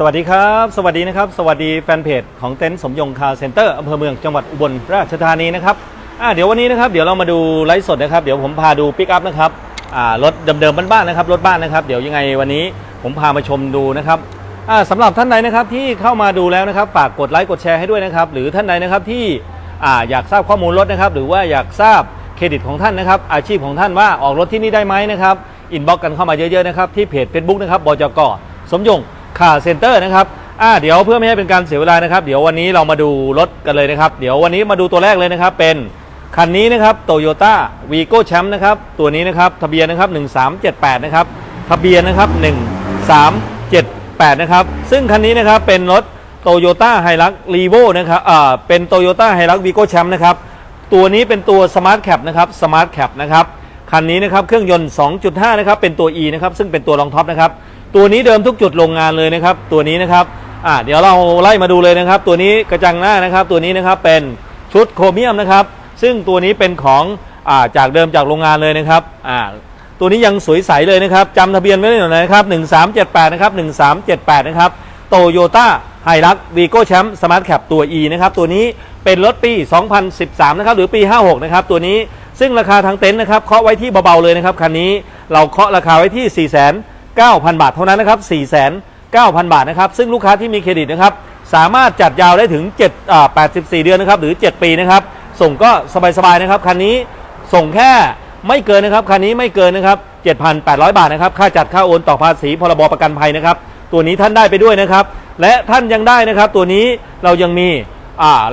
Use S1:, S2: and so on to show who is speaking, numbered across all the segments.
S1: สวัสดีครับ สวัสดีนะครับ สวัสดีแฟนเพจของเต็นท์สมยงคาร์เซ็นเตอร์อำเภอเมืองจังหวัดอุบลราชธานีนะครับอ่าเดี๋ยววันนี้นะครับเดี๋ยวเรามาดูไลฟ์สดนะครับเดี๋ยวผมพาดูปิกอัพนะครับอ่ารถเดิมๆบ้านๆนะครับรถบ้านนะครับ เดี๋ยวยังไงวันนี้ผมพามาชมดูนะครับอ่าสำหรับท่านใดนะครับที่เข้ามาดูแล้วนะครับฝากกดไลค์กดแชร์ให้ด้วยนะครับหรือท่านใดนะครับที่อ่าอยากทราบข้อมูลรถนะครับหรือว่าอยากทราบเครดิตของท่านนะครับอาชีพของท่านว่าออกรถที่นี่ได้ไหมนะครับอินบ็อกกันเข้ามาเยอะๆนะครับที่เพจ Facebook นะครับบจกสมยง คาเซ็นเตอร์นะครับอ่าเดี๋ยวเพื่อไม่ให้เป็นการเสียเวลานะครับ เดี๋ยววันนี้เรามาดูรถกันเลยนะครับ เดี๋ยววันนี้มาดูตัวแรกเลยนะครับ เป็นคันนี้นะครับโตโยต้าวีโก้แชมป์นะครับ ตัวนี้นะครับทะเบียนนะครับ 1378 นะครับ ทะเบียนนะครับ 1378 นะครับ ซึ่งคันนี้นะครับเป็นรถโตโยต้าไฮรักรีโวนะครับอ่าเป็นโตโยต้าไฮรักวีโก้แชมป์นะครับ ตัวนี้เป็นตัวสมาร์ทแคปนะครับสมาร์ทแคปนะครับ คันนี้นะครับเครื่องยนต์ 2.5 นะครับ เป็นตัว E นะครับ ซึ่งเป็นตัวรองท็อปนะครับ ตัวนี้เดิมทุกจุดโรงงานเลยนะครับ ตัวนี้นะครับอ่าเดี๋ยวเราไล่มาดูเลยนะครับ ตัวนี้กระจังหน้านะครับ ตัวนี้นะครับเป็นชุดโครเมียมนะครับ ซึ่งตัวนี้เป็นของอ่าจากเดิมจากโรงงานเลยนะครับอ่าตัวนี้ยังสวยใสเลยนะครับจำทะเบียนไว้หน่อยนะครับ 1378 นะครับ 1378 นะครับโตโยต้าไฮรักวีโก้แชมป์สมาร์ทแคปตัว E นะครับ ตัวนี้เป็นรถปี 2013 นะครับ หรือปี 56 นะครับ ตัวนี้ซึ่งราคาทางเต็นท์นะครับเคาะไว้ที่เบา ๆ เลยนะครับ คันนี้เราเคาะราคาไว้ที่ 9,000 บาทเท่านั้นนะครับ 49,000 บาทนะครับ ซึ่งลูกค้าที่มีเครดิตนะครับ สามารถจัดยาวได้ถึง7อ่า84 เดือนนะครับ หรือ 7 ปีนะครับ ส่งก็สบายๆนะครับ คันนี้ส่งแค่ไม่เกินนะครับ คันนี้ไม่เกินนะครับ 7,800 บาทนะครับ ค่าจัดค่าโอนต่อภาษีพรบประกันภัยนะครับ ตัวนี้ท่านได้ไปด้วยนะครับ และท่านยังได้นะครับ ตัวนี้เรายังมี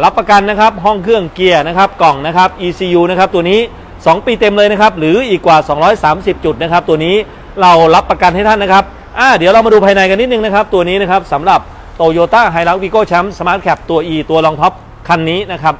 S1: รับประกันนะครับ ห้องเครื่องเกียร์นะครับ กล่องนะครับ ECU นะครับ ตัวนี้ 2 ปีเต็มเลยนะครับ หรืออีกกว่า 230 จุดนะครับ ตัวนี้ เรารับประกันให้ท่านนะครับอ่าเดี๋ยวเรามาดูภายในกันนิดนึงนะครับ ตัวนี้นะครับสำหรับ Toyota h i l u x Vigo Champ Smart Cap ตัว E ตัวรองท็อปคันนี้นะครับ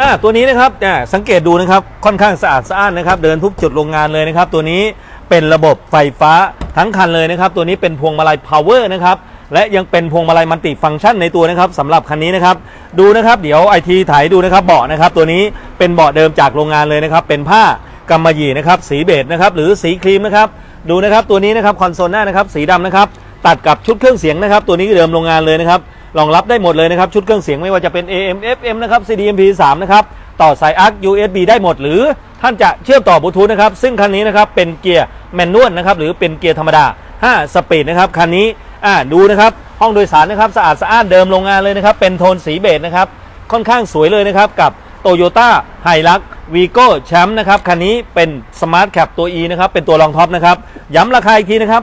S1: อ่าตัวนี้นะครับอ่าสังเกตดูนะครับค่อนข้างสะอาดสะอ้านนะครับ เดินทุกจุดโรงงานเลยนะครับ ตัวนี้เป็นระบบไฟฟ้าทั้งคันเลยนะครับ ตัวนี้เป็นพวงมาลัย power นะครับและยังเป็นพวงมาลัยมัลติฟังก์ชันในตัวนะครับสำหรับคันนี้นะครับดูนะครับเดี๋ยวไอทีถ่ายดูนะครับเบาะนะครับ ตัวนี้เป็นเบาะเดิมจากโรงงานเลยนะครับ เป็นผ้า กำมะหยี่นะครับสีเบจนะครับหรือสีครีมนะครับดูนะครับตัวนี้นะครับคอนโซลหน้านะครับสีดำนะครับตัดกับชุดเครื่องเสียงนะครับตัวนี้เดิมโรงงานเลยนะครับรองรับได้หมดเลยนะครับชุดเครื่องเสียงไม่ว่าจะเป็น AM FM นะครับ CD MP3 นะครับต่อสาย ARC USB ได้หมด หรือท่านจะเชื่อมต่อบลูทูธนะครับซึ่งคันนี้นะครับเป็นเกียร์แมนนวลนะครับหรือเป็นเกียร์ธรรมดา 5 สปีดนะครับคันนี้อ่าดูนะครับห้องโดยสารนะครับสะอาดสะอ้านเดิมโรงงานเลยนะครับเป็นโทนสีเบจนะครับค่อนข้างสวยเลยนะครับกับ Toyota h i l u x Vigo Champ นะครับ คันนี้เป็น Smart Cap ตัว E นะครับ เป็นตัวรองท็อปนะครับ ย้ำราคาอีกทีนะครับ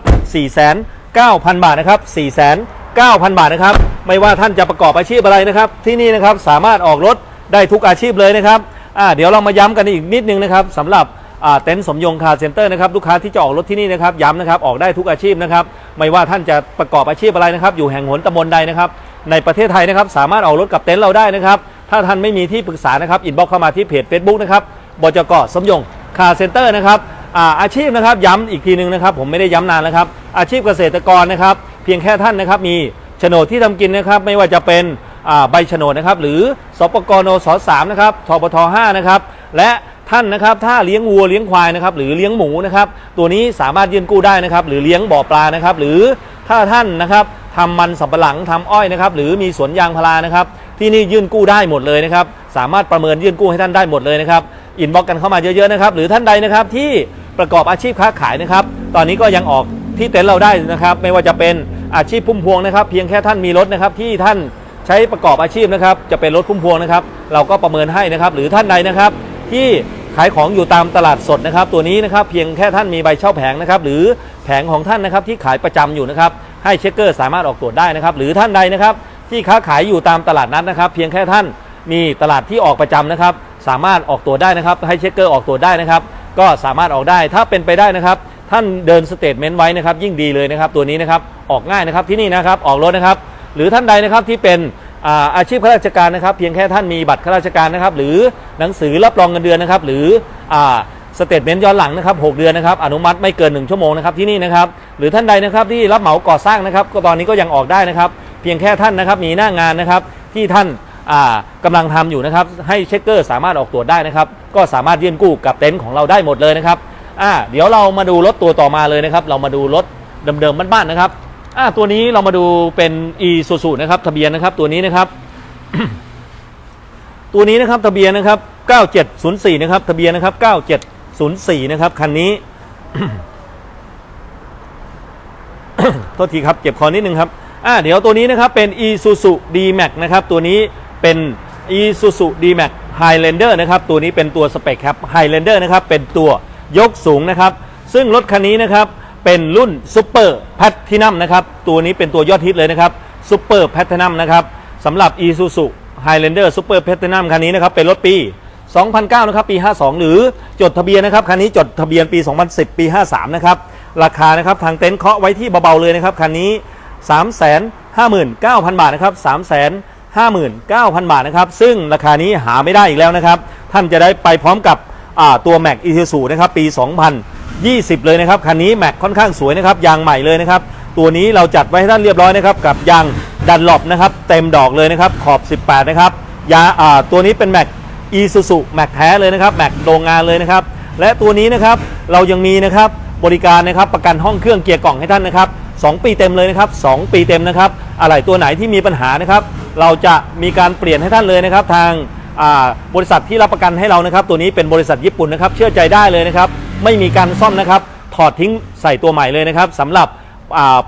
S1: 4,900 บาทนะครับ 4,900 บาทนะครับ ไม่ว่าท่านจะประกอบอาชีพอะไรนะครับ ที่นี่นะครับสามารถออกรถได้ทุกอาชีพเลยนะครับอ่าเดี๋ยวเรามาย้ำกันอีกนิดนึงนะครับสำหรับเต็นท์สมยงคาร์เซ็นเตอร์นะครับลูกค้าที่จะออกรถที่นี่นะครับย้ำนะครับออกได้ทุกอาชีพนะครับไม่ว่าท่านจะประกอบอาชีพอะไรนะครับอยู่แห่งหนตำบลใดนะครับในประเทศไทยนะครับสามารถออกรถกับเต็นท์เราได้นะครับ ถ้าท่านไม่มีที่ปรึกษานะครับอินบ็อกเข้ามาที่เพจ Facebook นะครับบจกสมยงคาเซ็นเตอร์นะครับอาอาชีพนะครับย้ำอีกทีหนึงนะครับ ผมไม่ได้ย้ำนานแล้วครับ อาชีพเกษตรกรนะครับ เพียงแค่ท่านนะครับมีโฉนดที่ทำกินนะครับ ไม่ว่าจะเป็นใบโฉนดนะครับ หรือสปกนสสามนะครับทบทห้านะครับ และท่านนะครับถ้าเลี้ยงวัวเลี้ยงควายนะครับ หรือเลี้ยงหมูนะครับ ตัวนี้สามารถยื่นกู้ได้นะครับ หรือเลี้ยงบ่อปลานะครับ หรือถ้าท่านนะครับทำมันสำปะหลังทำอ้อยนะครับ หรือมีสวนยางพารานะครับ ที่นี่ยื่นกู้ได้หมดเลยนะครับ สามารถประเมินยื่นกู้ให้ท่านได้หมดเลยนะครับอินบ็อกกันเข้ามาเยอะๆนะครับหรือท่านใดนะครับที่ประกอบอาชีพค้าขายนะครับ ตอนนี้ก็ยังออกที่เต็นท์เราได้นะครับ ไม่ว่าจะเป็นอาชีพพุ่มพวงนะครับ เพียงแค่ท่านมีรถนะครับที่ท่านใช้ประกอบอาชีพนะครับ จะเป็นรถพุ่มพวงนะครับ เราก็ประเมินให้นะครับ หรือท่านใดนะครับ ที่ขายของอยู่ตามตลาดสดนะครับ ตัวนี้นะครับเพียงแค่ท่านมีใบเช่าแผงนะครับ หรือแผงของท่านนะครับที่ขายประจำอยู่นะครับ ให้เช็คเกอร์สามารถออกตรวจได้นะครับ หรือท่านใดนะครับ ที่ค้าขายอยู่ตามตลาดนัดนะครับ เพียงแค่ท่านมีตลาดที่ออกประจำนะครับ สามารถออกตัวได้นะครับ ให้เช็คเกอร์ออกตัวได้นะครับ ก็สามารถออกได้ถ้าเป็นไปได้นะครับ ท่านเดินสเตทเมนต์ไว้นะครับ ยิ่งดีเลยนะครับ ตัวนี้นะครับออกง่ายนะครับที่นี่นะครับออกรถนะครับ หรือท่านใดนะครับที่เป็นอาอาชีพข้าราชการนะครับ เพียงแค่ท่านมีบัตรข้าราชการนะครับ หรือหนังสือรับรองเงินเดือนนะครับ หรือสเตทเมนต์ย้อนหลังนะครับ 6 เดือนนะครับ อนุมัติไม่เกิน 1 ชั่วโมงนะครับที่นี่นะครับ หรือท่านใดนะครับที่รับเหมาก่อสร้างนะครับ ก็ตอนนี้ก็ยังออกได้นะครับ เพียงแค่ท่านนะครับมีหน้างานนะครับที่ท่านอ่ากำลังทำอยู่นะครับให้เช็คเกอร์สามารถออกตรวจได้นะครับก็สามารถยื่นกู้กับเต็นท์ของเราได้หมดเลยนะครับเดี๋ยวเรามาดูรถตัวต่อมาเลยนะครับเรามาดูรถเดิมๆบ้านๆนะครับตัวนี้เรามาดูเป็น e s u s u นะครับทะเบียนนะครับตัวนี้นะครับ ตัวนี้นะครับทะเบียนนะครับ 9704 นะครับทะเบียนนะครับ 9704 นะครับคันนี้โทษทีครับเจ็บคอนิดนึงครับ อ่าเดี๋ยวตัวนี้นะครับเป็น Isuzu D-Max นะครับตัวนี้เป็น Isuzu D-Max Highlander นะครับตัวนี้เป็นตัวสเปคครับ Highlander นะครับเป็นตัวยกสูงนะครับ ซึ่งรถคันนี้นะครับเป็นรุ่น Super Platinum นะครับตัวนี้เป็นตัวยอดฮิตเลยนะครับ Super Platinum นะครับสำหรับ Isuzu Highlander Super Platinum คันนี้นะครับเป็นรถปี 2009 นะครับปี 52 หรือจดทะเบียนนะครับคันนี้จดทะเบียนปี 2010 ปี 53 นะครับราคานะครับทางเต็นท์เคาะไว้ที่เบาๆเลยนะครับคันนี้ 359,000 บาทนะครับ 359,000 บาทนะครับ ซึ่งราคานี้หาไม่ได้อีกแล้วนะครับ ท่านจะได้ไปพร้อมกับตัว Mac i s u z u นะครับปี 2020 เลยนะครับ คันนี้ Mac ค่อนข้างสวยนะครับ ยางใหม่เลยนะครับ ตัวนี้เราจัดไว้ให้ท่านเรียบร้อยนะครับ กับยางดันหลบนะครับ เต็มดอกเลยนะครับ ขอบ 18 นะครับยาตัวนี้เป็น Mac อีซูซูแม็กแท้เลยนะครับแม็กโรงงานเลยนะครับ และตัวนี้นะครับเรายังมีนะครับบริการนะครับประกันห้องเครื่องเกียร์กล่องให้ท่านนะครับ 2 ปีเต็มเลยนะครับ 2 ปีเต็มนะครับ อะไรตัวไหนที่มีปัญหานะครับ เราจะมีการเปลี่ยนให้ท่านเลยนะครับ ทางบริษัทที่รับประกันให้เรานะครับ ตัวนี้เป็นบริษัทญี่ปุ่นนะครับ เชื่อใจได้เลยนะครับ ไม่มีการซ่อมนะครับ ถอดทิ้งใส่ตัวใหม่เลยนะครับสำหรับ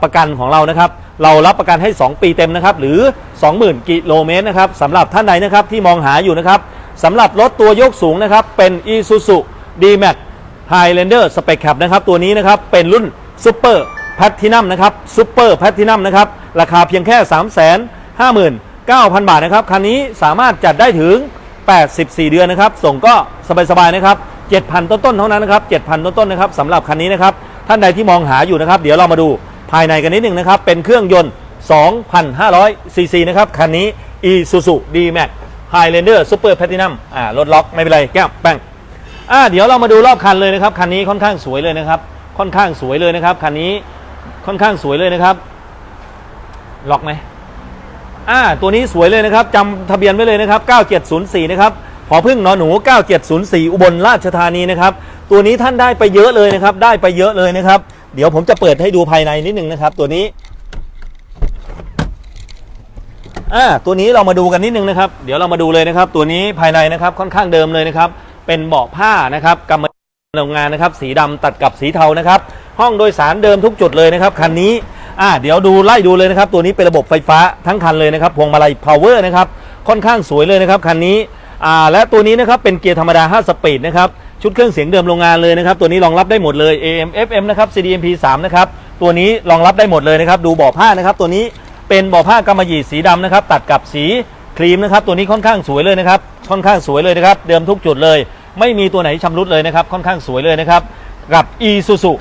S1: ประกันของเรานะครับ เรารับประกันให้ 2 ปีเต็มนะครับ หรือ 20,000 กิโลเมตรนะครับสำหรับท่านใดนะครับที่มองหาอยู่นะครับสำหรับรถตัวยกสูงนะครับ เป็น Isuzu D-Max Highlander Spec Cab นะครับ ตัวนี้นะครับ เป็นรุ่น Super Platinum นะครับ Super Platinum นะครับราคาเพียงแค่ 359,000 บาทนะครับคันนี้สามารถจัดได้ถึง 84 เดือนนะครับ ส่งก็สบายๆนะครับ 7,000 ต้นๆเท่านั้นนะครับ 7,000 ต้นๆนะครับสำหรับคันนี้นะครับท่านใดที่มองหาอยู่นะครับ เดี๋ยวเรามาดูภายในกันนิดหนึ่งนะครับ เป็นเครื่องยนต์ 2,500 ซีซีนะครับคันนี้ Isuzu D-Max Highlander Super Platinum อ่ารถล็อกไม่เป็นไรแก้วแป้งอ่าเดี๋ยวเรามาดูรอบคันเลยนะครับคันนี้ค่อนข้างสวยเลยนะครับ ค่อนข้างสวยเลยนะครับคันนี้ ค่อนข้างสวยเลยนะครับ ล็อกไหมอ่า ตัวนี้สวยเลยนะครับจำทะเบียนไว้เลยนะครับ 9704 นะครับพอพึ่งนอหนู 9704 อุบลราชธานีนะครับ ตัวนี้ท่านได้ไปเยอะเลยนะครับ ได้ไปเยอะเลยนะครับ เดี๋ยวผมจะเปิดให้ดูภายในนิดนึงนะครับ ตัวนี้อ่าตัวนี้เรามาดูกันนิดนึงนะครับ เดี๋ยวเรามาดูเลยนะครับ ตัวนี้ภายในนะครับค่อนข้างเดิมเลยนะครับ เป็นเบาะผ้านะครับกำมะ โรงงานนะครับสีดำตัดกับสีเทานะครับ ห้องโดยสารเดิมทุกจุดเลยนะครับคันนี้อ่าเดี๋ยวดูไล่ดูเลยนะครับ ตัวนี้เป็นระบบไฟฟ้าทั้งคันเลยนะครับพวงมาลัย power นะครับค่อนข้างสวยเลยนะครับคันนี้อ่าและตัวนี้นะครับเป็นเกียร์ธรรมดา 5 สปีดนะครับชุดเครื่องเสียงเดิมโรงงานเลยนะครับตัวนี้รองรับได้หมดเลย AM FM นะครับ CDMP 3นะครับตัวนี้รองรับได้หมดเลยนะครับดูเบาะผ้านะครับตัวนี้เป็นเบาะผ้ากำมะหยี่สีดำนะครับตัดกับสีครีมนะครับตัวนี้ค่อนข้างสวยเลยนะครับค่อนข้างสวยเลยนะครับเดิมทุกจุดเลย ไม่มีตัวไหนชำรุดเลยนะครับ ค่อนข้างสวยเลยนะครับ กับ Isuzu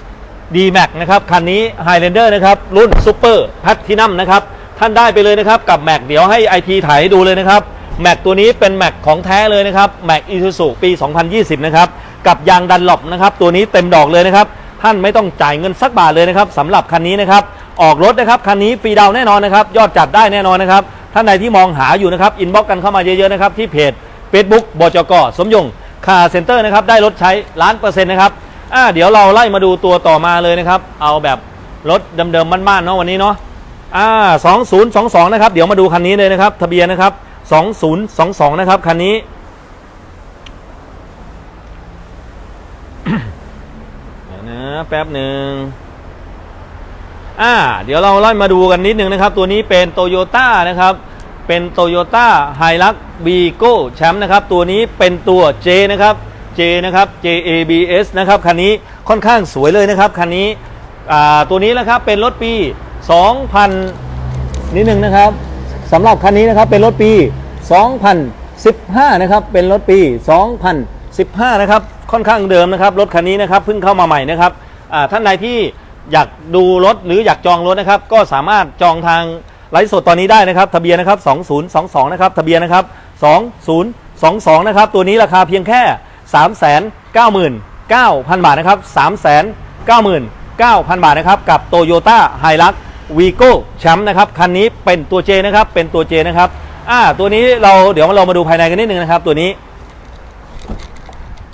S1: D-Max นะครับ คันนี้ Highlander นะครับ รุ่น Super Platinum นะครับ ท่านได้ไปเลยนะครับ กับ Mac เดี๋ยวให้ IT ถ่ายให้ดูเลยนะครับ Mac ตัวนี้เป็น Mac ของแท้เลยนะครับ Mac Isuzu ปี 2020 นะครับ กับยางดันหลบนะครับ ตัวนี้เต็มดอกเลยนะครับ ท่านไม่ต้องจ่ายเงินสักบาทเลยนะครับสำหรับคันนี้นะครับ ออกรถนะครับ คันนี้ฟรีดาวแน่นอนนะครับ ยอดจัดได้แน่นอนนะครับ ท่านใดที่มองหาอยู่นะครับ อินบ็อกกันเข้ามาเยอะๆนะครับ ที่เพจ Facebook บจกสมยง คาเซ็นเตอร์นะครับได้รถใช้ล้านเปอร์เซ็นต์นะครับอ่าเดี๋ยวเราไล่มาดูตัวต่อมาเลยนะครับ เอาแบบรถเดิมๆบ้านๆเนาะวันนี้เนาะอ่า2022นย์สองสองนะครับ เดี๋ยวมาดูคันนี้เลยนะครับ ทะเบียนนะครับ2022นย์สองสองนะครับคันนี้เดี๋ยวนะแป๊บหนึ่งอ่าเดี๋ยวเราไล่มาดูกันนิดหนึ่งนะครับ ตัวนี้เป็นโตโยต้านะครับ เป็นโตโยต้าไฮลัก วีโก้แชมป์นะครับ ตัวนี้เป็นตัว J นะครับ J นะครับ JABS นะครับ คันนี้ค่อนข้างสวยเลยนะครับ คันนี้ตัวนี้นะครับเป็นรถปี 2000 นิดหนึ่งนะครับสำหรับคันนี้นะครับเป็นรถปี 2015 นะครับ เป็นรถปี 2015 นะครับ ค่อนข้างเดิมนะครับ รถคันนี้นะครับเพิ่งเข้ามาใหม่นะครับท่านใดที่อยากดูรถหรืออยากจองรถนะครับ ก็สามารถจองทางไลฟ์สดตอนนี้ได้นะครับ ทะเบียนนะครับ 2022 นะครับ ทะเบียนนะครับ 2022 นะครับ ตัวนี้ราคาเพียงแค่ 399,000 บาทนะครับ 399,000 บาทนะครับ กับ Toyota Hilux Vigo แชมป์นะครับ คันนี้เป็นตัว J นะครับ เป็นตัว J นะครับ อ่า ตัวนี้เราเดี๋ยวเรามาดูภายในกันนิดนึงนะครับ ตัวนี้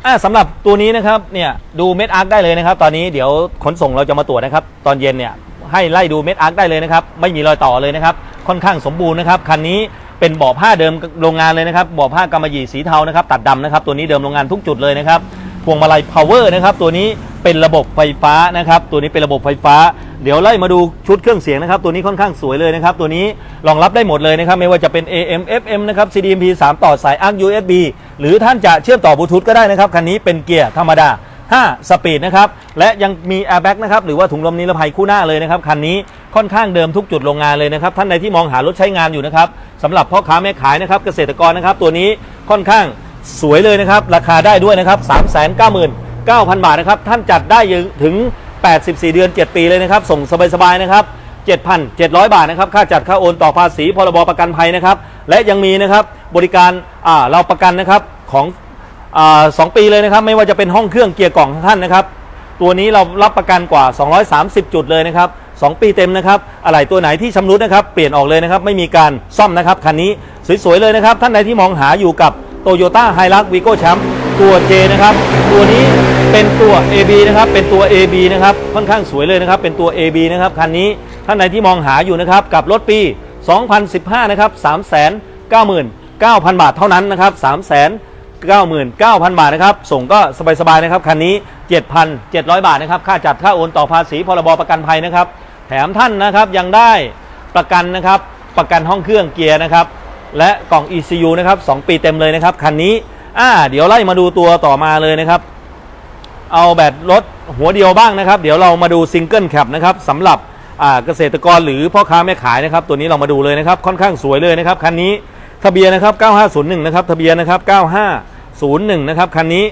S1: อ่าสำหรับตัวนี้นะครับ เนี่ย ดูเม็ดอาร์คได้เลยนะครับ ตอนนี้เดี๋ยวขนส่งเราจะมาตรวจนะครับ ตอนเย็นเนี่ยให้ไล่ดูเม็ดอาร์คได้เลยนะครับ ไม่มีรอยต่อเลยนะครับ ค่อนข้างสมบูรณ์นะครับ คันนี้ เป็นเบาะผ้าเดิมโรงงานเลยนะครับเบาะผ้ากำมะหยี่สีเทานะครับตัดดำนะครับตัวนี้เดิมโรงงานทุกจุดเลยนะครับพวงมาลัย power นะครับตัวนี้เป็นระบบไฟฟ้านะครับตัวนี้เป็นระบบไฟฟ้า เดี๋ยวไล่มาดูชุดเครื่องเสียงนะครับตัวนี้ค่อนข้างสวยเลยนะครับตัวนี้รองรับได้หมดเลยนะครับไม่ว่าจะเป็น AM FM นะครับ CDMP 3 ต่อสาย ARC USB หรือท่านจะเชื่อมต่อบลูทูธก็ได้นะครับคันนี้เป็นเกียร์ธรรมดา 5 สปีดนะครับ และยังมีแอร์แบ็กนะครับ หรือว่าถุงลมนิรภัยคู่หน้าเลยนะครับ คันนี้ค่อนข้างเดิมทุกจุดโรงงานเลยนะครับ ท่านใดที่มองหารถใช้งานอยู่นะครับสำหรับพ่อค้าแม่ขายนะครับ เกษตรกรนะครับ ตัวนี้ค่อนข้างสวยเลยนะครับ ราคาได้ด้วยนะครับ 3 9 9 0 0 0 บาทนะครับ ท่านจัดได้ถึง 84 เดือน 7 ปีเลยนะครับ ส่งสบายๆนะครับ 7,700 บาทนะครับ ค่าจัดค่าโอนต่อภาษีพรบประกันภัยนะครับ และยังมีนะครับบริการเราประกันนะครับของ สองปีเลยนะครับ ไม่ว่าจะเป็นห้องเครื่องเกียร์กล่องของท่านนะครับ ตัวนี้เรารับประกันกว่า 230 จุดเลยนะครับ 2 ปีเต็มนะครับอะไรตัวไหนที่ชำรุดนะครับ เปลี่ยนออกเลยนะครับ ไม่มีการซ่อมนะครับ คันนี้สวยๆเลยนะครับ ท่านใดที่มองหาอยู่กับ Toyota h i l u x Vigo Champ ตัว J นะครับ ตัวนี้เป็นตัว AB นะครับ เป็นตัว AB นะครับ ค่อนข้างสวยเลยนะครับ เป็นตัว AB นะครับ คันนี้ท่านใดที่มองหาอยู่นะครับ กับรถปี 2015 นะครับ 399,000 บาทเท่านั้นนะครับ 3 99,000 บาทนะครับ ส่งก็สบายๆนะครับ คันนี้ 7,700 บาทนะครับ ค่าจัดค่าโอนต่อภาษีพรบประกันภัยนะครับ แถมท่านนะครับยังได้ประกันนะครับ ประกันห้องเครื่องเกียร์นะครับ และกล่อง ECU นะครับ 2 ปีเต็มเลยนะครับ คันนี้ อ่า เดี๋ยวไล่มาดูตัวต่อมาเลยนะครับ เอาแบบรถหัวเดียวบ้างนะครับ เดี๋ยวเรามาดูซิงเกิลแคปนะครับสำหรับเกษตรกรหรือพ่อค้าแม่ขายนะครับ ตัวนี้เรามาดูเลยนะครับ ค่อนข้างสวยเลยนะครับ คันนี้ ทะเบียนนะครับ 9501 นะครับ ทะเบียนนะครับ 9501 นะครับ คันนี้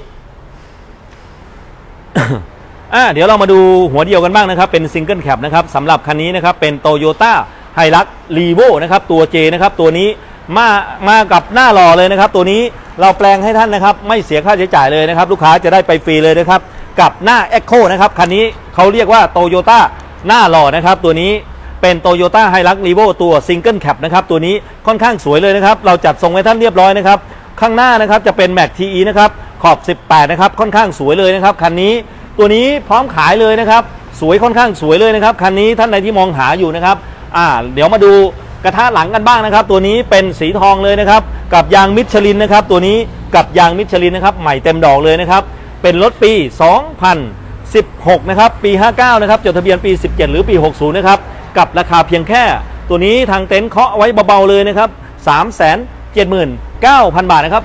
S1: อ่าเดี๋ยวเรามาดูหัวเดียวกันบ้างนะครับ เป็นซิงเกิลแคปนะครับสำหรับคันนี้นะครับ เป็น t o y ยต้าไฮรักรีโวนะครับ ตัว J นะครับ ตัวนี้มา มากับหน้าหล่อเลยนะครับ ตัวนี้เราแปลงให้ท่านนะครับ ไม่เสียค่าใช้จ่ายเลยนะครับ ลูกค้าจะได้ไปฟรีเลยนะครับ กับหน้า Echo นะครับ คันนี้เขาเรียกว่า t o y ยต้าหน้าหล่อนะครับ ตัวนี้ เป็น t o y ยต้าไฮรักรีโวตัวซิงเกิลแคปนะครับ ตัวนี้ค่อนข้างสวยเลยนะครับ เราจัดทรงให้ท่านเรียบร้อยนะครับ ข้างหน้านะครับจะเป็น Mac TE นะครับ ขอบ 18 นะครับ ค่อนข้างสวยเลยนะครับ คันนี้ตัวนี้พร้อมขายเลยนะครับ สวยค่อนข้างสวยเลยนะครับ คันนี้ท่านใดที่มองหาอยู่นะครับ อ่า เดี๋ยวมาดูกระทะหลังกันบ้างนะครับ ตัวนี้เป็นสีทองเลยนะครับ กับยางมิชลินนะครับ ตัวนี้กับยางมิชลินนะครับ ใหม่เต็มดอกเลยนะครับ เป็นรถปี 2016 นะครับ ปี 59 นะครับ จดทะเบียนปี 17 หรือปี 60 นะครับ กับราคาเพียงแค่ ตัวนี้ทางเต็นท์เคาะไว้เบาๆเลยนะครับ 379,000 บาทนะครับ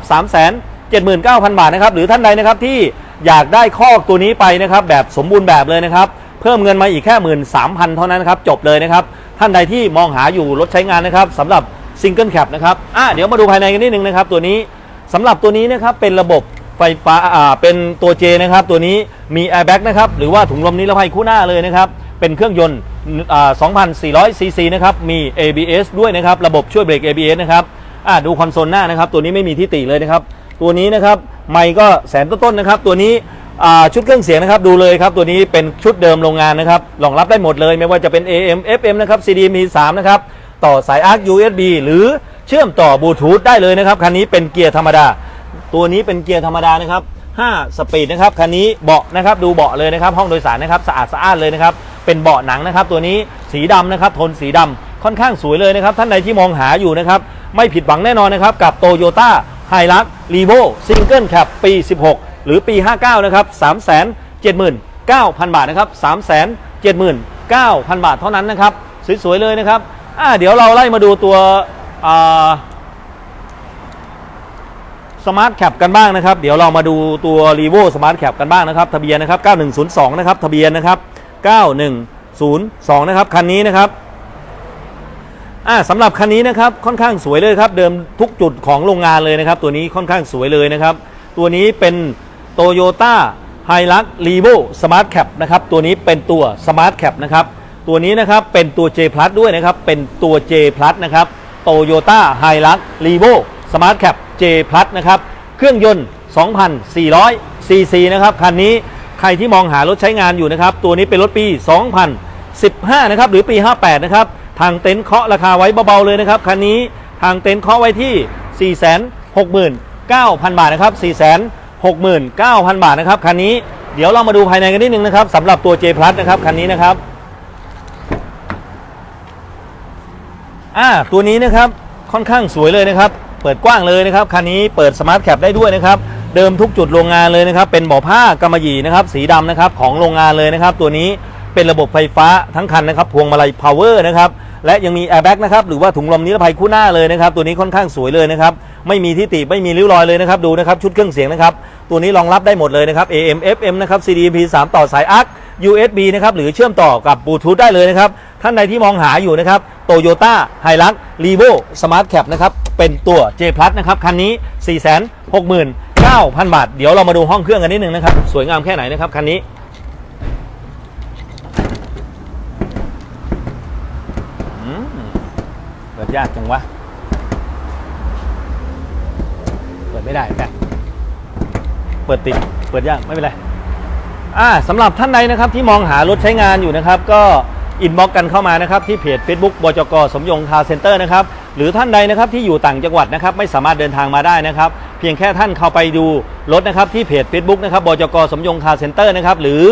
S1: 379,000 บาทนะครับ หรือท่านใดนะครับที่อยากได้คอกตัวนี้ไปนะครับแบบสมบูรณ์แบบเลยนะครับ เพิ่มเงินมาอีกแค่ 13,000 เท่านั้นนะครับ จบเลยนะครับ ท่านใดที่มองหาอยู่รถใช้งานนะครับสำหรับซิงเกิลแคปนะครับอะเดี๋ยวมาดูภายในกันนิดนึงนะครับ ตัวนี้สำหรับตัวนี้นะครับเป็นระบบไฟฟ้าอ่าเป็นตัว J นะครับ ตัวนี้มีแอร์แบ็กนะครับ หรือว่าถุงลมนิรภัยคู่หน้าเลยนะครับ เป็นเครื่องยนต์ 2,400 ซีซีนะครับ มี ABS ด้วยนะครับ ระบบช่วยเบรก ABS นะครับอะดูคอนโซลหน้านะครับ ตัวนี้ไม่มีที่ติเลยนะครับ ตัวนี้นะครับ ไมค์ก็แสนต้นๆนะครับ ตัวนี้ชุดเครื่องเสียงนะครับ ดูเลยครับ ตัวนี้เป็นชุดเดิมโรงงานนะครับ รองรับได้หมดเลย ไม่ว่าจะเป็น AM FM นะครับ CDMP 3นะครับ ต่อสาย ARC USB หรือเชื่อมต่อบลูทูธได้เลยนะครับ คันนี้เป็นเกียร์ธรรมดา ตัวนี้เป็นเกียร์ธรรมดานะครับ5สปีดนะครับ คันนี้เบาะนะครับ ดูเบาะเลยนะครับ ห้องโดยสารนะครับ สะอาดสะอ้านเลยนะครับ เป็นเบาะหนังนะครับ ตัวนี้สีดำนะครับโทนสีดำค่อนข้างสวยเลยนะครับ ท่านใดที่มองหาอยู่นะครับ ไม่ผิดหวังแน่นอนนะครับ กับโตโยต้าไฮรักรีโวซิงเกิลแคปปี 16 หรือปี 59 นะครับ 379,000 บาทนะครับ 379,000 บาทเท่านั้นนะครับ สวยๆเลยนะครับอ่าเดี๋ยวเราไล่มาดูตัวสมาร์ทแคปกันบ้างนะครับ เดี๋ยวเรามาดูตัว r e v o Smart Cap กันบ้างนะครับ ทะเบียนนะครับ 9102 นะครับ ทะเบียนนะครับ 9102 นะครับ คันนี้นะครับอ่าสำหรับคันนี้นะครับค่อนข้างสวยเลยครับ เดิมทุกจุดของโรงงานเลยนะครับ ตัวนี้ค่อนข้างสวยเลยนะครับ ตัวนี้เป็น Toyota h i l u x r e v o Smart Cap นะครับตัวนี้เป็นตัว Smart Cap นะครับตัวนี้นะครับเป็นตัว J Plus ด้วยนะครับ เป็นตัว J Plus นะครับ Toyota h i l u x r e v o Smart Cap J Plus นะครับ เครื่องยนต์ 2,400 cc นะครับ คันนี้ ใครที่มองหารถใช้งานอยู่นะครับ ตัวนี้เป็นรถปี 2015 นะครับ หรือปี 58 นะครับ ทางเต็นท์เคาะราคาไว้เบาๆเลยนะครับ คันนี้ทางเต็นท์เคาะไว้ที่ 469,000 บาทนะครับ 469,000 บาทนะครับ คันนี้เดี๋ยวเรามาดูภายในกันนิดนึงนะครับสำหรับตัว J Plus นะครับ คันนี้นะครับอ่าตัวนี้นะครับค่อนข้างสวยเลยนะครับ เปิดกว้างเลยนะครับ คันนี้เปิดสมาร์ทแคปได้ด้วยนะครับ เดิมทุกจุดโรงงานเลยนะครับ เป็นบ่อผ้ากำมะหยี่นะครับ สีดำนะครับ ของโรงงานเลยนะครับ ตัวนี้เป็นระบบไฟฟ้าทั้งคันนะครับ พวงมาลัยพาวเวอร์นะครับ และยังมีแอร์แบ็กนะครับ หรือว่าถุงลมนิรภัยคู่หน้าเลยนะครับ ตัวนี้ค่อนข้างสวยเลยนะครับ ไม่มีที่ติไม่มีริ้วรอยเลยนะครับ ดูนะครับ ชุดเครื่องเสียงนะครับ ตัวนี้รองรับได้หมดเลยนะครับ AM FM นะครับ CD MP3 ต่อสายอาร์ USB นะครับ หรือเชื่อมต่อกับบลูทูธได้เลยนะครับ ท่านใดที่มองหาอยู่นะครับ Toyota Hilux Revo Smart Cap นะครับ เป็นตัว J Plus นะครับ คันนี้ 9,000 บาท เดี๋ยวเรามาดูห้องเครื่องกันนิดนึงนะครับ สวยงามแค่ไหนนะครับ คันนี้ เปิดยากจังวะ เปิดไม่ได้แกเปิดติด เปิดยาก ไม่เป็นไร อ่าสำหรับท่านใดนะครับที่มองหารถใช้งานอยู่นะครับ ก็ อินบ็อกกันเข้ามานะครับที่เพจ Facebook บจกสมยงคาร์เซ็นเตอร์นะครับหรือท่านใดนะครับที่อยู่ต่างจังหวัดนะครับไม่สามารถเดินทางมาได้นะครับ เพียงแค่ท่านเข้าไปดูรถนะครับที่เพจ Facebook นะครับบจกสมยงคาร์เซ็นเตอร์นะครับหรือ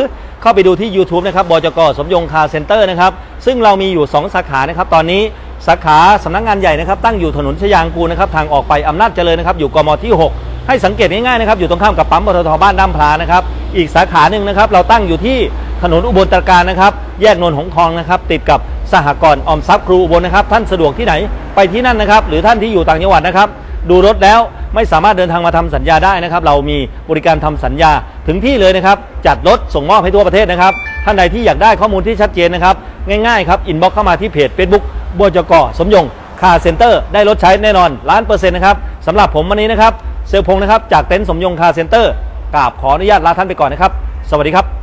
S1: เข้าไปดูที่ YouTube นะครับบจกสมยงคาร์เซ็นเตอร์นะครับซึ่งเรามีอยู่ 2 สาขานะครับตอนนี้สาขาสำนักงานใหญ่นะครับตั้งอยู่ถนนชยางกูนะครับทางออกไปอำนาจเจริญนะครับอยู่กมที่ 6 ให้สังเกตง่ายๆนะครับอยู่ตรงข้ามกับปั๊มปตทบ้านด้ามพลานะครับอีกสาขาหนึ่งนะครับเราตั้งอยู่ที่ถนนอุบลตรการนะครับ แยกนนท์หงทองนะครับติดกับสหกรณ์ออมทรัพย์ครูอุบลนะครับท่านสะดวกที่ไหนไปที่นั่นนะครับ หรือท่านที่อยู่ต่างจังหวัดนะครับ ดูรถแล้วไม่สามารถเดินทางมาทำสัญญาได้นะครับ เรามีบริการทำสัญญาถึงที่เลยนะครับ จัดรถส่งมอบให้ทั่วประเทศนะครับ ท่านใดที่อยากได้ข้อมูลที่ชัดเจนนะครับ ง่ายๆครับอินบ็อกเข้ามาที่เพจ Facebook บจกสมยงคาร์เซ็นเตอร์ได้รถใช้แน่นอนล้านเปอร์เซ็นต์นะครับสำหรับผมวันนี้นะครับเซลพงนะครับจากเต็นท์สมยงคาร์เซ็นเตอร์กราบขออนุญาตลาท่านไปก่อนนะครับ สวัสดีครับ